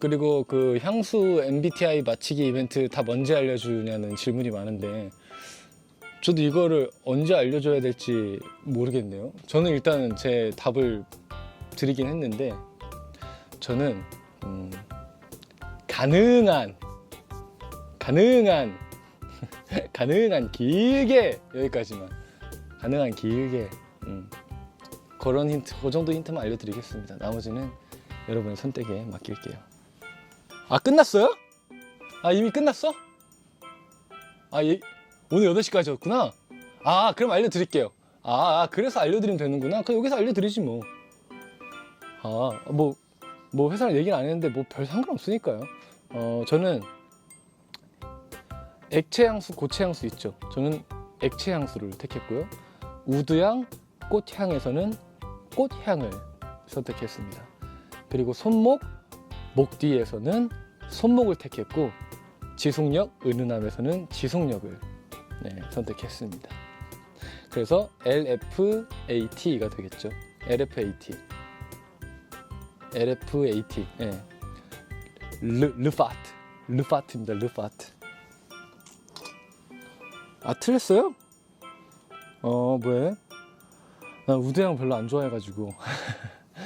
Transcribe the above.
그리고 그 향수 MBTI 맞히기 이벤트 다 언제 알려주냐는 질문이 많은데 저도 이거를 언제 알려줘야 될지 모르겠네요. 저는 일단은 제 답을 드리긴 했는데 저는 음, 가능한 가능한 가능한 길게 여기까지만 가능한 길게 음, 그런 힌트 그 정도 힌트만 알려드리겠습니다. 나머지는 여러분의 선택에 맡길게요. 아 끝났어요? 아 이미 끝났어? 아 예, 오늘 8시까지였구나. 아 그럼 알려드릴게요. 아, 아, 그래서 알려드리면 되는구나. 그럼 여기서 알려드리지 뭐. 아뭐뭐 회사를 얘기는 안 했는데 뭐 별 상관없으니까요. 어 저는 액체 향수, 고체 향수 있죠. 저는 액체 향수를 택했고요. 우드향, 꽃향에서는 꽃향을 선택했습니다. 그리고 손목, 목 뒤에서는 손목을 택했고 지속력, 은은함에서는 지속력을 네, 선택했습니다. 그래서 LFAT가 되겠죠. LFAT. LFAT. 예. 르, 르파트. 르파트입니다. 르파트. 아, 틀렸어요? 어, 뭐해? 난 우드향 별로 안 좋아해가지고.